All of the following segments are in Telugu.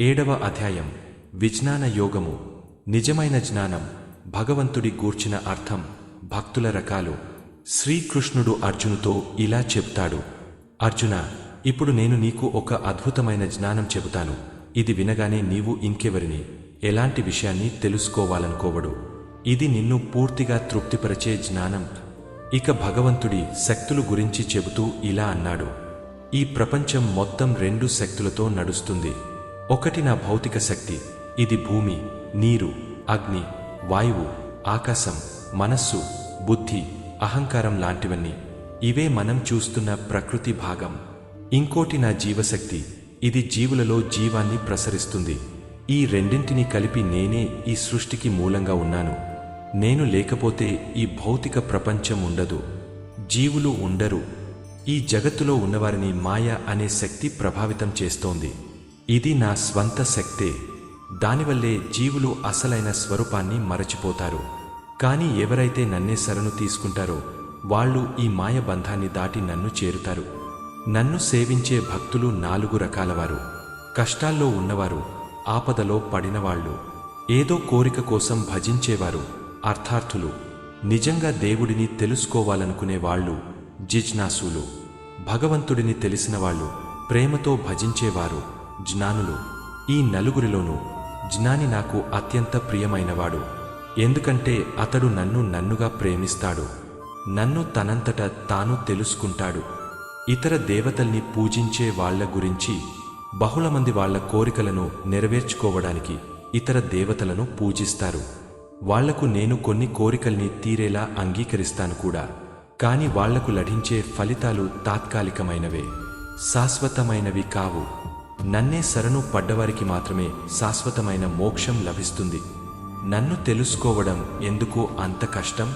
ఏడవ అధ్యాయం. విజ్ఞాన యోగము. నిజమైన జ్ఞానం. భగవంతుడి గూర్చిన అర్థం. భక్తుల రకాలు. శ్రీకృష్ణుడు అర్జునుతో ఇలా చెప్తాడు. అర్జున ఇప్పుడు నేను నీకు ఒక అద్భుతమైన జ్ఞానం చెబుతాను. ఇది వినగానే నీవు ఇంకెవరిని? ఎలాంటి విషయాన్ని తెలుసుకోవాలనుకోవడు. ఇది నిన్ను పూర్తిగా తృప్తిపరిచే జ్ఞానం. ఇక భగవంతుడి శక్తులు గురించి చెబుతూ ఇలా అన్నాడు. ఈ ప్రపంచం మొత్తం రెండు శక్తులతో నడుస్తుంది. ఒకటి నా భౌతిక శక్తి. ఇది భూమి నీరు అగ్ని వాయువు ఆకాశం మనస్సు బుద్ధి అహంకారం లాంటివన్నీ. ఇవే మనం చూస్తున్న ప్రకృతి భాగం. ఇంకోటి నా జీవశక్తి. ఇది జీవులలో జీవాన్ని ప్రసరిస్తుంది. ఈ రెండింటినీ కలిపి నేనే ఈ సృష్టికి మూలంగా ఉన్నాను. నేను లేకపోతే ఈ భౌతిక ప్రపంచం ఉండదు. జీవులు ఉండరు. ఈ జగత్తులో ఉన్నవారిని మాయ అనే శక్తి ప్రభావితం చేస్తోంది. ఇది నా స్వంత శక్తే. దానివల్లే జీవులు అసలైన స్వరూపాన్ని మరచిపోతారు. కానీ ఎవరైతే నన్నే శరణు తీసుకుంటారో వాళ్ళు ఈ మాయ బంధాన్ని దాటి నన్ను చేరుతారు. నన్ను సేవించే భక్తులు నాలుగు రకాలవారు. కష్టాల్లో ఉన్నవారు ఆపదలో పడినవాళ్ళు ఏదో కోరిక కోసం భజించేవారు అర్థార్థులు నిజంగా దేవుడిని తెలుసుకోవాలనుకునే వాళ్ళు జిజ్ఞాసులు భగవంతుడిని తెలిసినవాళ్ళు ప్రేమతో భజించేవారు జ్ఞానులు. ఈ నలుగురిలోనూ జ్ఞాని నాకు అత్యంత ప్రియమైనవాడు. ఎందుకంటే అతడు నన్ను నన్నుగా ప్రేమిస్తాడు. నన్ను తనంతట తాను తెలుసుకుంటాడు. ఇతర దేవతల్ని పూజించే వాళ్ళ గురించి బహుళమంది వాళ్ళ కోరికలను నెరవేర్చుకోవడానికి ఇతర దేవతలను పూజిస్తారు. వాళ్ళకు నేను కొన్ని కోరికల్ని తీరేలా అంగీకరిస్తాను కూడా. కాని వాళ్ళకు లభించే ఫలితాలు తాత్కాలికమైనవే. శాశ్వతమైనవి కావు. నన్నే శరణు పడ్డవారికి మాత్రమే శాశ్వతమైన మోక్షం లభిస్తుంది. నన్ను తెలుసుకోవడం ఎందుకు అంత కష్టం?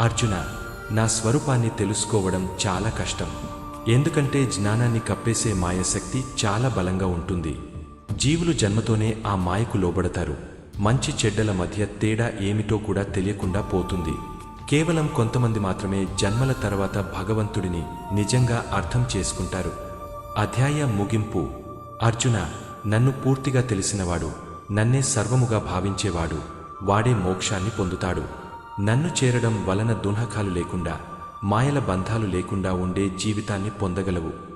అర్జున నా స్వరూపాన్ని తెలుసుకోవడం చాలా కష్టం. ఎందుకంటే జ్ఞానాన్ని కప్పేసే మాయశక్తి చాలా బలంగా ఉంటుంది. జీవులు జన్మతోనే ఆ మాయకు లోబడతారు. మంచి చెడ్డల మధ్య తేడా ఏమిటో కూడా తెలియకుండా పోతుంది. కేవలం కొంతమంది మాత్రమే జన్మల తర్వాత భగవంతుడిని నిజంగా అర్థం చేసుకుంటారు. అధ్యాయ ముగింపు. అర్జున నన్ను పూర్తిగా తెలిసినవాడు నన్నే సర్వముగా భావించేవాడు వాడే మోక్షాన్ని పొందుతాడు. నన్ను చేరడం వలన దున్హకాలు లేకుండా మాయల బంధాలు లేకుండా ఉండే జీవితాన్ని పొందగలవు.